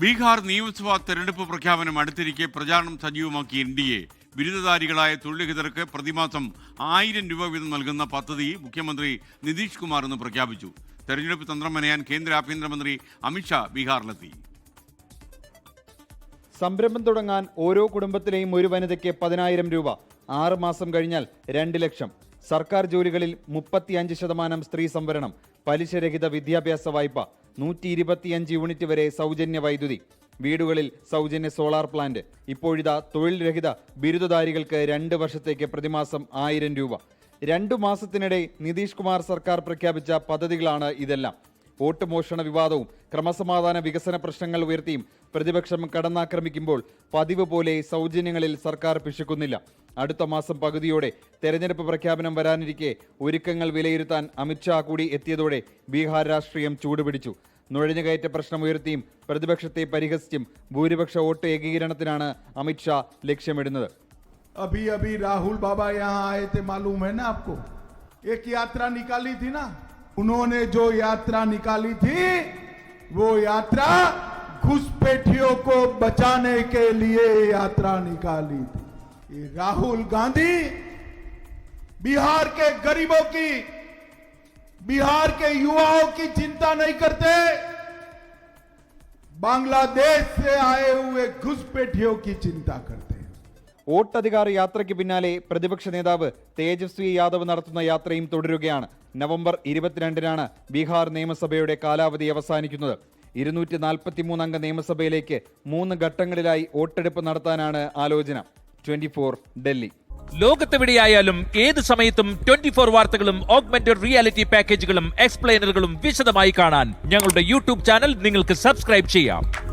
ബീഹാർ നിയമസഭാ തെരഞ്ഞെടുപ്പ് പ്രഖ്യാപനം അടുത്തിരിക്കെ പ്രചാരണം സജീവമാക്കി എൻ ഡി എ. ബിരുദധാരികളായ തൊഴിലഹിതർക്ക് പ്രതിമാസം ആയിരം രൂപ വീതം നൽകുന്ന പദ്ധതി മുഖ്യമന്ത്രി നിതീഷ് കുമാർ ഇന്ന് പ്രഖ്യാപിച്ചു. തെരഞ്ഞെടുപ്പ് തന്ത്രം മെനയാൻ കേന്ദ്ര ആഭ്യന്തരമന്ത്രി അമിത്ഷാ ബീഹാറിലെത്തി. സംരംഭം തുടങ്ങാൻ ഓരോ കുടുംബത്തിലെയും ഒരു വനിതയ്ക്ക് പതിനായിരം രൂപ. ആറ് മാസം കഴിഞ്ഞാൽ രണ്ട് ലക്ഷം. സർക്കാർ ജോലികളിൽ മുപ്പത്തിയഞ്ച് ശതമാനം സ്ത്രീ സംവരണം പലിശരഹിത വിദ്യാഭ്യാസ വായ്പ നൂറ്റി ഇരുപത്തിയഞ്ച് യൂണിറ്റ് വരെ സൗജന്യ വൈദ്യുതി. വീടുകളിൽ സൗജന്യ സോളാർ പ്ലാന്റ്. ഇപ്പോഴിതാ തൊഴിൽ രഹിത ബിരുദധാരികൾക്ക് രണ്ട് വർഷത്തേക്ക് പ്രതിമാസം ആയിരം രൂപ. രണ്ടു മാസത്തിനിടെ നിതീഷ് കുമാർ സർക്കാർ പ്രഖ്യാപിച്ച പദ്ധതികളാണ് ഇതെല്ലാം. വോട്ട് മോഷണ വിവാദവും ക്രമസമാധാന വികസന പ്രശ്നങ്ങൾ ഉയർത്തിയും പ്രതിപക്ഷം കടന്നാക്രമിക്കുമ്പോൾ പതിവ് പോലെ സൗജന്യങ്ങളിൽ സർക്കാർ പിശുക്കുന്നില്ല അടുത്ത മാസം പകുതിയോടെ തെരഞ്ഞെടുപ്പ് പ്രഖ്യാപനം വരാനിരിക്കെ ഒരുക്കങ്ങൾ വിലയിരുത്താൻ അമിത്ഷാ കൂടി എത്തിയതോടെ ബീഹാർ രാഷ്ട്രീയം ചൂടുപിടിച്ചു നുഴഞ്ഞുകയറ്റ പ്രശ്നമുയർത്തിയും പ്രതിപക്ഷത്തെ പരിഹസിച്ചും ഭൂരിപക്ഷ വോട്ട് ഏകീകരണത്തിനാണ് അമിത്ഷാ ലക്ഷ്യമിടുന്നത് अभी अभी राहुल बाबा यहाँ आए थे मालूम है ना आपको एक यात्रा निकाली थी ना उन्होंने जो यात्रा निकाली थी, वो यात्रा घुसपैठियों को बचाने के लिए यात्रा निकाली थी। राहुल गांधी बिहार के गरीबों की, बिहार के युवाओं की चिंता नहीं करते। बांग्लादेश से आए हुए घुसपैठियों की चिंता करते। വോട്ടധികാർ യാത്രയ്ക്ക് പിന്നാലെ പ്രതിപക്ഷ നേതാവ് തേജസ്വി യാദവ് നടത്തുന്ന യാത്രയും തുടരുകയാണ്. നവംബർ ഇരുപത്തിരണ്ടിനാണ് ബീഹാർ നിയമസഭയുടെ കാലാവധി അവസാനിക്കുന്നത്. ഇരുന്നൂറ്റി നാൽപ്പത്തിമൂന്ന് അംഗ നിയമസഭയിലേക്ക് മൂന്ന് ഘട്ടങ്ങളിലായി വോട്ടെടുപ്പ് നടത്താനാണ് ആലോചന. ട്വന്റി ഡൽഹി. ലോകത്തെവിടെയായാലും ഏത് സമയത്തും ട്വന്റി ഫോർ വാർത്തകളും ഓഗ്മെന്റഡ് റിയാലിറ്റി പാക്കേജുകളും എക്സ്പ്ലെയിനറുകളും വിശദമായി കാണാൻ ഞങ്ങളുടെ യൂട്യൂബ് ചാനൽ നിങ്ങൾക്ക് സബ്സ്ക്രൈബ് ചെയ്യാം.